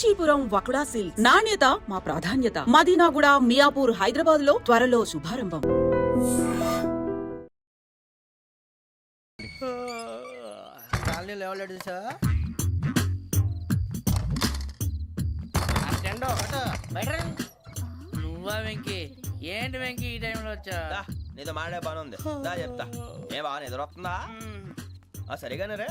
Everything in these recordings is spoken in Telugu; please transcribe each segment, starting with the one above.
కాంచీపురం వకుడా సిల్క్స్. నాణ్యత మా ప్రాధాన్యత. మదీనాగుడ మియాపూర్ హైదరాబాద్లో త్వరలో శుభారంభం. సార్ నువ్వా వెంకీ? ఏంటి వెంకీ ఈ టైంలో వచ్చా దా, నీతో మాడే పని ఉంది. దా చెప్తా. ఏ బాగా నిద్రొస్తుందా ఆ సరిగానే రే.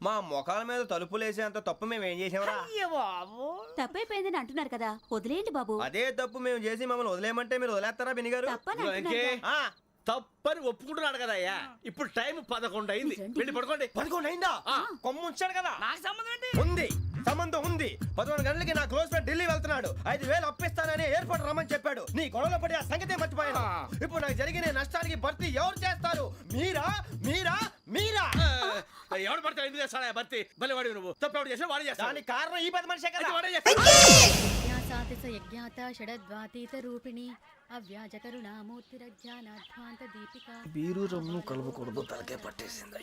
మా మొఖాల మీద తలుపులు వేసేంత తప్పు మేము ఏం చేసామరా అయ్యో బాబు. తప్పైపోయిందని అంటున్నారు కదా వదిలేయండి బాబు. అదే తప్పు మేము చేసి మమ్మల్ని వదిలేయమంటే మీరు వదిలేస్తారా తప్పని అంటున్నారు వెంకీ, కదా. ఆ, తప్పని ఒప్పుకుంటున్నాడు కదా అయ్యా. ఇప్పుడు టైం పదకొండు అయింది. వెళ్ళి పడుకోండి. పదకొండు అయిందా? కొమ్ము ఉంచాడు కదా. నాకు సంబంధం ఏంటి? ఉంది. సంబంధం ఉంది. పదకొండు గంటలకి నా క్లోజ్ ఫ్రెండ్ ఢిల్లీ వెళ్తున్నాడు. ఐదు వేలు అప్పిస్తానని ఎయిర్పోర్ట్ రమ్మని చెప్పాడు. నీ గొడవలో పడి ఆ సంగతే మర్చిపోయాను. ఇప్పుడు నాకు జరిగిన నష్టానికి భర్తీ ఎవరు చేస్తారు? మీరా? మీరా? మీరా? ఎవడు పడితే ఎందుకు చేస్తాడా భర్తీ? భలే వాడి నువ్వు. తప్పు ఎవడు చేసినా వాడు చేస్తాడు. దానికి కారణం ఈ పది మనిషే కదా. వాడే యజ్ఞాత షడద్వాతీత రూపిణి అవ్యాజ కరుణామూర్తిరజ్ఞానాధ్వాంత దీపిక. బీరు రమ్ము కలుపుకూడదు తలకే పట్టేసింది.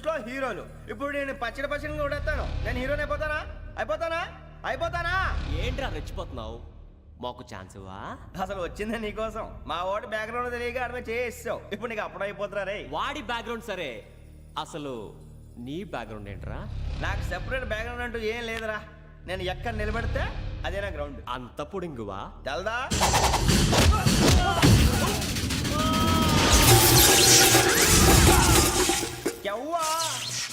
దృష్టిలో హీరోలు. ఇప్పుడు నేను పచ్చడి పచ్చడి కొడేస్తాను. నేను హీరోని అయిపోతానా అయిపోతానా? అయిపోతానా? ఏంట్రా రెచ్చిపోతున్నావు? మాకు ఛాన్స్ ఇవ్వా? అసలు వచ్చిందే నీకోసం. మా ఓటు బ్యాక్గ్రౌండ్ తెలియక అడిమే చేసావు ఇప్పుడు నీకు అప్పుడు అయిపోతున్నా రే వాడి బ్యాక్గ్రౌండ్ సరే. అసలు నీ బ్యాక్గ్రౌండ్ ఏంట్రా? నాకు సెపరేట్ బ్యాక్గ్రౌండ్ అంటూ ఏం లేదురా. నేను ఎక్కడ నిలబెడితే అదే నా గ్రౌండ్ అంత పుడింగువా? తెల్దా? ఎవ్వా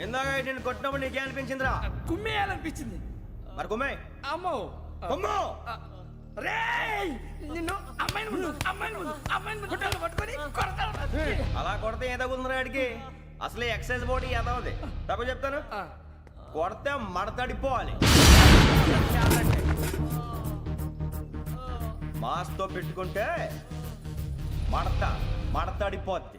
ఇందాక నేను కొట్టినప్పుడు నీకే అనిపించిందిరా? కుమ్మేయాలనిపించింది మరి కుమ్మే. అమ్మో. కుమ్ము. రేయ్! నిన్ను అమ్మాయిని ముందు అమ్మాయిని ముందు అమ్మాయిని ముందు గుడ్డలు పట్టుకొని కొడతాను. అలా కొడితే ఏ తగులుతుందిరా ఆడికి. అసలే ఎక్సైజ్ బాడీ ఏదవది తప్పు చెప్తాను. కొడితే మడతడిపోవాలి. మాస్తో పెట్టుకుంటే మడత మడతడిపోద్ది.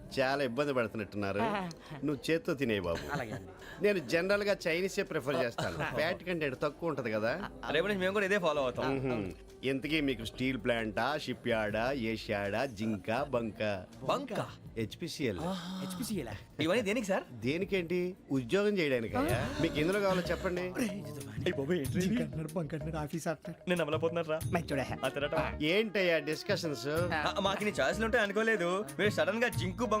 చాలా ఇబ్బంది పడుతున్నట్టున్నారు. నువ్వు చేత్తో తినే బాబు. నేను జనరల్గా చైనీసే ప్రిఫర్ చేస్తాను. ఫ్యాట్ కంటెంట్ తక్కువ ఉంటది కదా. రేపు నుంచి మేము కూడా ఇదే ఫాలో అవుతాం. ఇంతకీ మీకు స్టీల్ ప్లాంటా షిప్ యార్డా ఏషియాడా జింక బంక బంక హెచ్పిసిఎల్ హెచ్పిసిఎలా ఇవన్నీ దేనికి సార్? దేనికేంటి? ఉద్యోగం చేయడానికి? మీకు ఎందులో కావాలో చెప్పండి. ఏంటయ్యా డిస్కషన్స్ మాకు నీ ఉంటాయి అనుకోలేదు. మీరు సడన్గా జింకు బంకు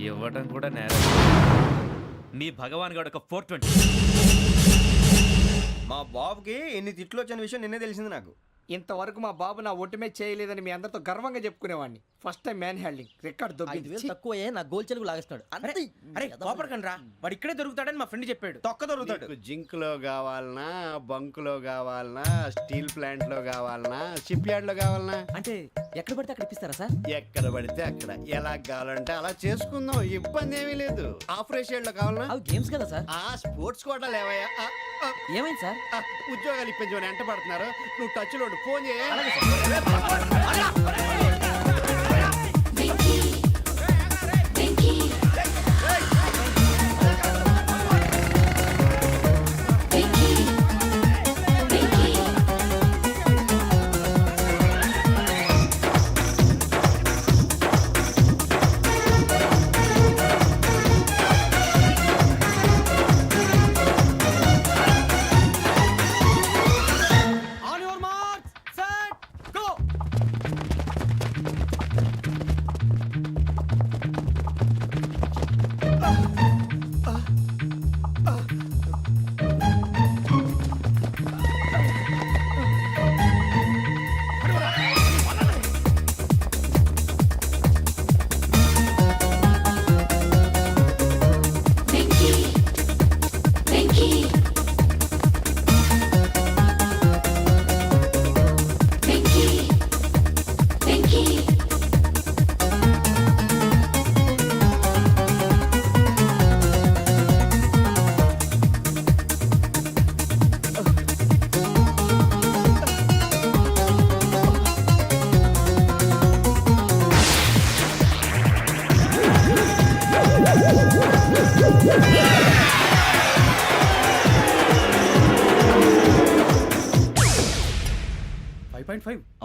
ఇవ్వటం కూడా నేరం. మీ భగవాన్ గారు ఒక ఫోర్ ట్వంటీ. మా బాబుకి ఎన్ని తిట్లు వచ్చిన విషయం నిన్నే తెలిసింది నాకు. ఇంతవరకు మా బాబు నా ఒట్టుమే చేయలేదని మీ అందరితో గర్వంగా చెప్పుకునేవాడిని. First time man handing record ఐదు వేలు దొబ్బింది తక్కువ నా గోల్ చెలుగు లాగేస్తున్నాడు అంతే అరే కోపడకండి రా వాడు ఇక్కడే దొరుకుతాడని మా ఫ్రెండ్ చెప్పాడు. తొక్క దొరుకుతాడు. నీకు జింక్లో కావాలనా బంక్లో కావాలనా స్టీల్ ప్లాంట్లో కావాలనా షిప్ యార్డ్లో కావాలనా? అంటే ఎక్కడ పడితే అక్కడ ఇప్పిస్తారా సార్? ఎక్కడ పడితే అక్కడ. ఎలా కావాలంటే అలా చేసుకుందాం. ఇబ్బంది ఏమీ లేదు. ఆపరేషన్లో కావాలనా? అవి గేమ్స్ కదా సార్. ఆ స్పోర్ట్స్ కోటా లేవయ్యా. ఆ, ఆ, ఏమైంది సార్? ఆ, ఉద్యోగాలు ఇప్పించమని ఎంట పడుతున్నారు నువ్వు టచ్లో ఉండు. ఫోన్ చేయ.